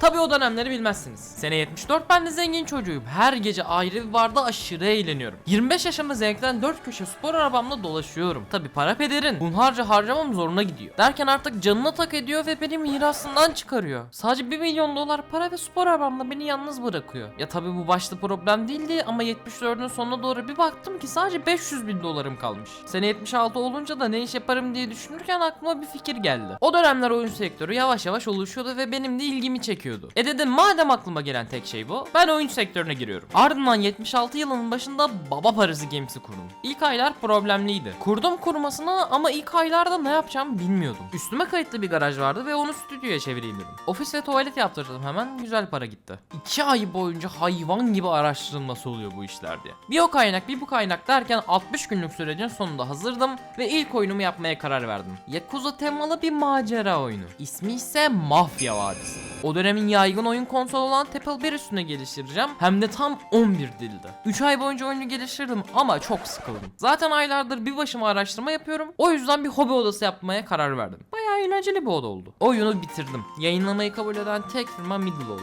Tabii o dönemleri bilmezsiniz. Sene 74 ben de zengin çocuğuyum. Her gece ayrı bir barda aşırı eğleniyorum. 25 yaşımda zevkten 4 köşe spor arabamla dolaşıyorum. Tabii para pederin. Bunharca harcamam zoruna gidiyor. Derken artık canına tak ediyor ve beni mirasından çıkarıyor. Sadece 1 milyon dolar para ve spor arabamla beni yalnız bırakıyor. Ya tabii bu başta problem değildi ama 74'ün sonuna doğru bir baktım ki sadece 500 bin dolarım kalmış. Sene 76 olunca da ne iş yaparım diye düşünürken aklıma bir fikir geldi. O dönemler oyun sektörü yavaş yavaş oluşuyordu ve benim de ilgimi çekiyordu. E dedim madem aklıma gelen tek şey bu ben oyun sektörüne giriyorum. Ardından 76 yılının başında Baba Parası Games'i kurdum. İlk aylar problemliydi. Kurdum kurmasını ama ilk aylarda ne yapacağımı bilmiyordum. Üstüme kayıtlı bir garaj vardı ve onu stüdyoya çevireyim dedim. Ofis ve tuvalet yaptırdım hemen güzel para gitti. 2 ay boyunca hayvan gibi araştırdım nasıl oluyor bu işler diye. Bir o kaynak bir bu kaynak derken 60 günlük sürecin sonunda hazırdım ve ilk oyunumu yapmaya karar verdim. Yakuza temalı bir macera oyunu. İsmi ise Mafya Vadisi. O dönemin yaygın oyun konsolu olan Apple 1 üstüne geliştireceğim. Hem de tam 11 dilde. 3 ay boyunca oyunu geliştirdim ama çok sıkıldım. Zaten aylardır bir başıma araştırma yapıyorum. O yüzden bir hobi odası yapmaya karar verdim. Bayağı eğlenceli bir oda oldu. Oyunu bitirdim. Yayınlamayı kabul eden tek firma Middle oldu.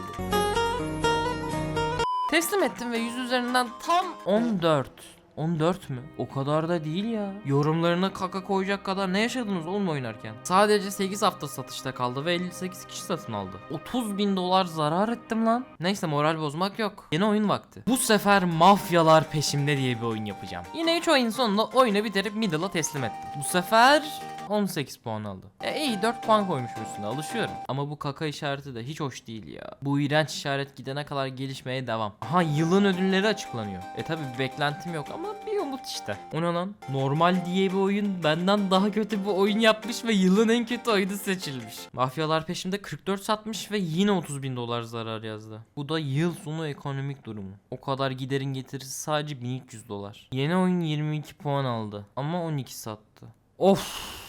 Teslim ettim ve 100 üzerinden tam 14. 14 mü? O kadar da değil ya. Yorumlarına kaka koyacak kadar ne yaşadınız oğlum oynarken? Sadece 8 hafta satışta kaldı ve 58 kişi satın aldı. 30 bin dolar zarar ettim lan. Neyse moral bozmak yok. Yeni oyun vakti. Bu sefer mafyalar peşimde diye bir oyun yapacağım. Yine 3 oyun sonunda oyunu bitirip Middle'a teslim ettim. Bu sefer 18 puan aldı. E iyi 4 puan koymuş üstüne alışıyorum. Ama bu kaka işareti de hiç hoş değil ya. Bu iğrenç işaret gidene kadar gelişmeye devam. Aha yılın ödülleri açıklanıyor. E tabi beklentim yok ama bir umut işte. O ne lan? Normal diye bir oyun benden daha kötü bir oyun yapmış ve yılın en kötü oyunu seçilmiş. Mafyalar peşimde 44 satmış ve yine 30 bin dolar zarar yazdı. Bu da yıl sonu ekonomik durumu. O kadar giderin getirisi sadece 1300 dolar. Yeni oyun 22 puan aldı ama 12 sattı. Of.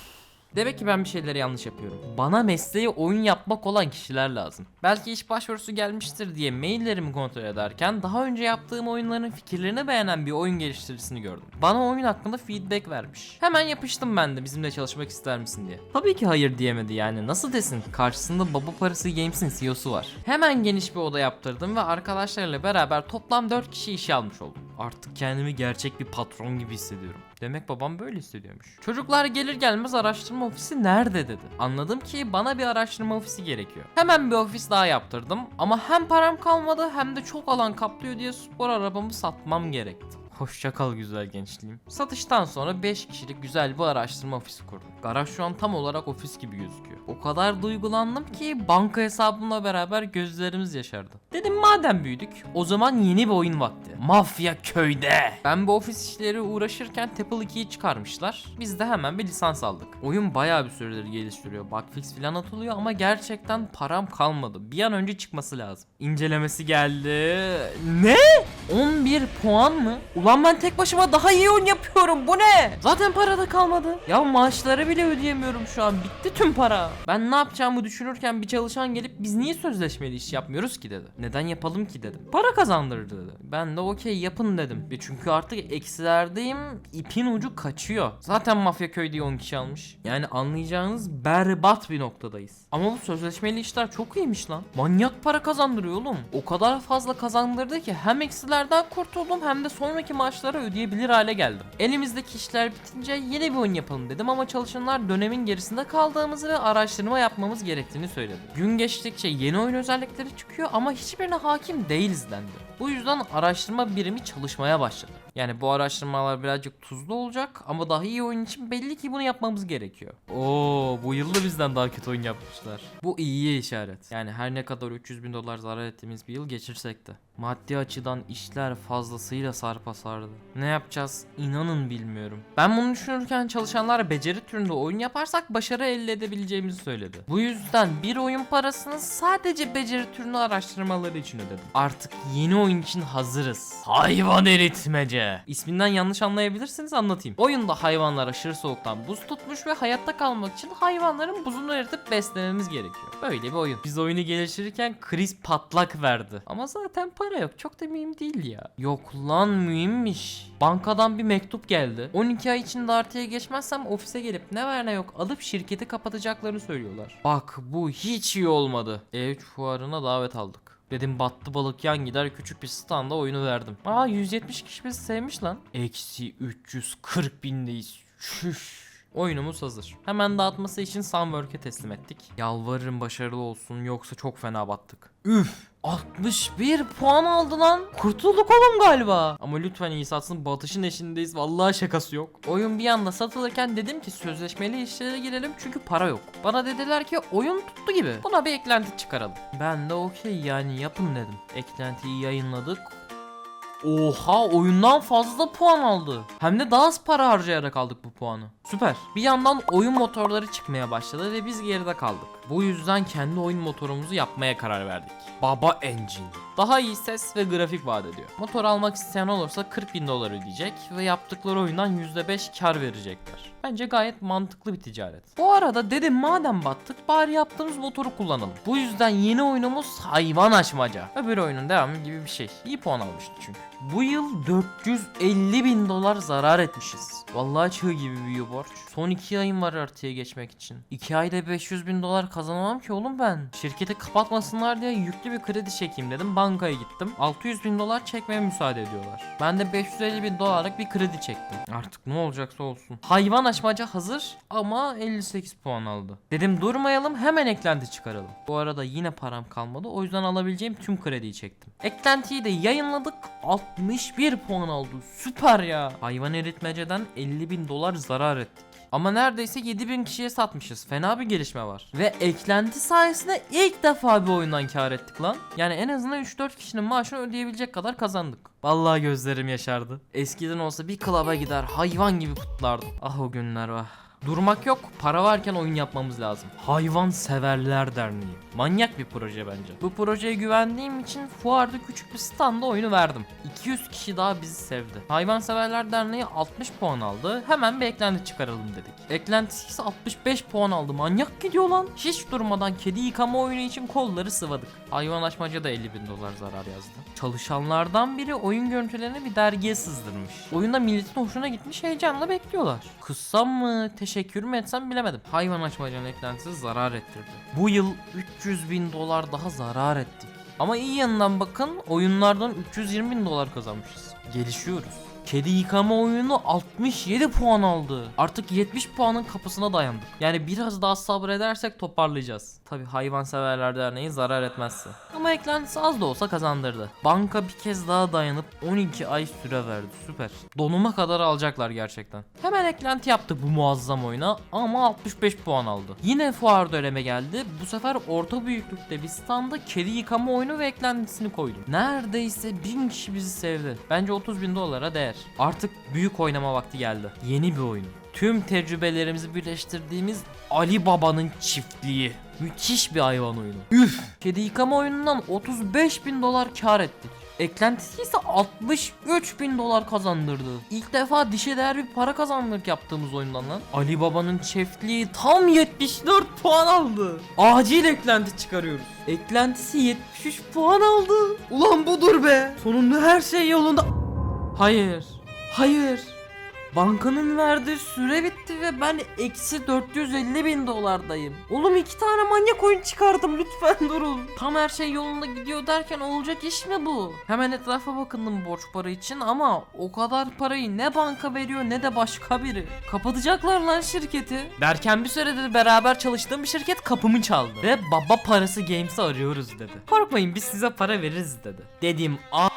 Demek ki ben bir şeyleri yanlış yapıyorum. Bana mesleği oyun yapmak olan kişiler lazım. Belki iş başvurusu gelmiştir diye maillerimi kontrol ederken daha önce yaptığım oyunların fikirlerini beğenen bir oyun geliştiricisini gördüm. Bana oyun hakkında feedback vermiş. Hemen yapıştım ben de bizimle çalışmak ister misin diye. Tabii ki hayır diyemedi yani nasıl desin karşısında Baba Parası Games'in CEO'su var. Hemen geniş bir oda yaptırdım ve arkadaşlarıyla beraber toplam 4 kişi işe almış oldum. Artık kendimi gerçek bir patron gibi hissediyorum. Demek babam böyle hissediyormuş. Çocuklar gelir gelmez araştırma ofisi nerede dedi. Anladım ki bana bir araştırma ofisi gerekiyor. Hemen bir ofis daha yaptırdım ama hem param kalmadı hem de çok alan kaplıyor diye spor arabamı satmam gerekti. Hoşça kal güzel gençliğim. Satıştan sonra 5 kişilik güzel bir araştırma ofisi kurdum. Garaj şu an tam olarak ofis gibi gözüküyor. O kadar duygulandım ki banka hesabımla beraber gözlerimiz yaşardı. Dedim madem büyüdük o zaman yeni bir oyun vakti. Mafya köyde. Ben bu ofis işleri uğraşırken Apple 2'yi çıkarmışlar. Biz de hemen bir lisans aldık. Oyun bayağı bir süredir geliştiriyor. Bugfix falan atılıyor ama gerçekten param kalmadı. Bir an önce çıkması lazım. İncelemesi geldi. Ne? 11 puan mı? Ulan ben tek başıma daha iyi oyun yapıyorum. Bu ne? Zaten para da kalmadı. Ya maaşları bile ödeyemiyorum şu an. Bitti tüm para. Ben ne yapacağımı düşünürken bir çalışan gelip biz niye sözleşmeli iş yapmıyoruz ki dedi. Neden yapalım ki dedim. Para kazandırır dedi. Ben de okey yapın dedim. Ve çünkü artık eksilerdeyim. İpin ucu kaçıyor. Zaten mafya köy diye 10 kişi almış. Yani anlayacağınız berbat bir noktadayız. Ama bu sözleşmeli işler çok iyiymiş lan. Manyak para kazandırıyor oğlum. O kadar fazla kazandırdı ki hem eksilerden kurtuldum hem de sonraki maaşları ödeyebilir hale geldim. Elimizdeki işler bitince yeni bir oyun yapalım dedim ama çalışanlar dönemin gerisinde kaldığımızı ve araştırma yapmamız gerektiğini söyledi. Gün geçtikçe yeni oyun özellikleri çıkıyor ama hiçbirine hakim değiliz dendi. Bu yüzden araştırma birimi çalışmaya başladı. Yani bu araştırmalar birazcık tuzlu olacak ama daha iyi oyun için belli ki bunu yapmamız gerekiyor. Oo bu yılda bizden daha kötü oyun yapmışlar. Bu iyiye işaret. Yani her ne kadar 300 bin dolar zarar ettiğimiz bir yıl geçirsek de. Maddi açıdan işler fazlasıyla sarpa sardı. Ne yapacağız inanın bilmiyorum. Ben bunu düşünürken çalışanlar beceri türünde oyun yaparsak başarı elde edebileceğimizi söyledi. Bu yüzden bir oyun parasını sadece beceri türünü araştırmaları için ödedim. Artık yeni oyun için hazırız. Hayvan eritmece. İsminden yanlış anlayabilirsiniz anlatayım. Oyunda hayvanlar aşırı soğuktan buz tutmuş ve hayatta kalmak için hayvanların buzunu eritip beslememiz gerekiyor. Böyle bir oyun. Biz oyunu geliştirirken kriz patlak verdi. Ama zaten para yok. Çok da mühim değil ya. Yok lan mühimmiş. Bankadan bir mektup geldi. 12 ay içinde artıya geçmezsem ofise gelip ne var ne yok alıp şirketi kapatacaklarını söylüyorlar. Bak bu hiç iyi olmadı. E3 fuarına davet aldık. Dedim battı balık yan gider küçük bir standa oyunu verdim. Aa 170 kişi bizi sevmiş lan. Eksi 340 bindeyiz. Çüş. Oyunumuz hazır. Hemen dağıtması için Sunwork'e teslim ettik. Yalvarırım başarılı olsun yoksa çok fena battık. Üf! 61 puan aldı lan. Kurtulduk oğlum galiba. Ama lütfen iyi satsın batışın eşindeyiz. Vallahi şakası yok. Oyun bir anda satılırken dedim ki sözleşmeli işlere girelim çünkü para yok. Bana dediler ki oyun tuttu gibi. Buna bir eklenti çıkaralım. Ben de okey yani yapın dedim. Eklentiyi yayınladık. Oha oyundan fazla puan aldı. Hem de daha az para harcayarak aldık bu puanı. Süper. Bir yandan oyun motorları çıkmaya başladı ve biz geride kaldık. Bu yüzden kendi oyun motorumuzu yapmaya karar verdik. Baba Engine. Daha iyi ses ve grafik vaat ediyor. Motor almak isteyen olursa 40 bin dolar ödeyecek ve yaptıkları oyundan %5 kar verecekler. Bence gayet mantıklı bir ticaret. Bu arada dedim madem battık bari yaptığımız motoru kullanalım. Bu yüzden yeni oyunumuz hayvan açmaca. Öbür oyunun devamı gibi bir şey. İyi puan almıştı çünkü. Bu yıl 450 bin dolar zarar etmişiz. Vallahi çığ gibi büyüyor borç. Son 2 ayım var artıya geçmek için. 2 ayda 500 bin dolar kazanamam ki oğlum ben. Şirketi kapatmasınlar diye yüklü bir kredi çekeyim dedim. Bankaya gittim. 600 bin dolar çekmeye müsaade ediyorlar. Ben de 550 bin dolarlık bir kredi çektim. Artık ne olacaksa olsun. Hayvan açmaca hazır ama 58 puan aldı. Dedim durmayalım hemen eklenti çıkaralım. Bu arada yine param kalmadı. O yüzden alabileceğim tüm krediyi çektim. Eklentiyi de yayınladık. 61 puan aldı. Süper ya. Hayvan eritmeceden 50 bin dolar zarar ettik. Ama neredeyse 7000 kişiye satmışız. Fena bir gelişme var. Ve eklenti sayesinde ilk defa bir oyundan kar ettik lan. Yani en azından 3-4 kişinin maaşını ödeyebilecek kadar kazandık. Vallahi gözlerim yaşardı. Eskiden olsa bir klaba gider hayvan gibi kutlardım. Ah o günler vah. Durmak yok. Para varken oyun yapmamız lazım. Hayvan Severler Derneği. Manyak bir proje bence. Bu projeye güvendiğim için fuarda küçük bir standa oyunu verdim. 200 kişi daha bizi sevdi. Hayvan Severler Derneği 60 puan aldı. Hemen bir eklenti çıkaralım dedik. Eklentisi ise 65 puan aldı. Manyak gidiyor lan. Hiç durmadan kedi yıkama oyunu için kolları sıvadık. Hayvan açmaca da 50 bin dolar zarar yazdı. Çalışanlardan biri oyun görüntülerini bir dergiye sızdırmış. Oyunda milletin hoşuna gitmiş heyecanla bekliyorlar. Kıssam mı teşekkür mü etsem bilemedim. Hayvan açmacanın eklentisi zarar ettirdi. Bu yıl 300 bin dolar daha zarar ettik. Ama iyi yanından bakın oyunlardan 320 bin dolar kazanmışız. Gelişiyoruz. Kedi yıkama oyunu 67 puan aldı. Artık 70 puanın kapısına dayandık. Yani biraz daha sabredersek toparlayacağız. Tabi hayvanseverler derneği zarar etmezse. Ama eklentisi az da olsa kazandırdı. Banka bir kez daha dayanıp 12 ay süre verdi. Süper. Donuma kadar alacaklar gerçekten. Hemen eklenti yaptık bu muazzam oyuna ama 65 puan aldı. Yine fuar döneme geldi. Bu sefer orta büyüklükte bir standa kedi yıkama oyunu ve eklentisini koydum. Neredeyse 1000 kişi bizi sevdi. Bence 30 bin dolara değer. Artık büyük oynama vakti geldi. Yeni bir oyun. Tüm tecrübelerimizi birleştirdiğimiz Ali Baba'nın çiftliği. Müthiş bir hayvan oyunu. Üf! Kedi yıkama oyunundan 35 bin dolar kar ettik. Eklentisi ise 63 bin dolar kazandırdı. İlk defa dişe değer bir para kazandık yaptığımız oyundan lan. Ali Baba'nın çiftliği tam 74 puan aldı. Acil eklenti çıkarıyoruz. Eklentisi 73 puan aldı. Ulan budur be. Sonunda her şey yolunda. Hayır. Hayır. Bankanın verdiği süre bitti ve ben eksi 450 bin dolardayım. Oğlum iki tane manyak oyun çıkardım lütfen durun. Tam her şey yolunda gidiyor derken olacak iş mi bu? Hemen etrafa bakındım borç para için ama o kadar parayı ne banka veriyor ne de başka biri. Kapatacaklar lan şirketi. Derken bir süredir beraber çalıştığım bir şirket kapımı çaldı. Ve baba parası games'i arıyoruz dedi. Korkmayın biz size para veririz dedi. Dedim a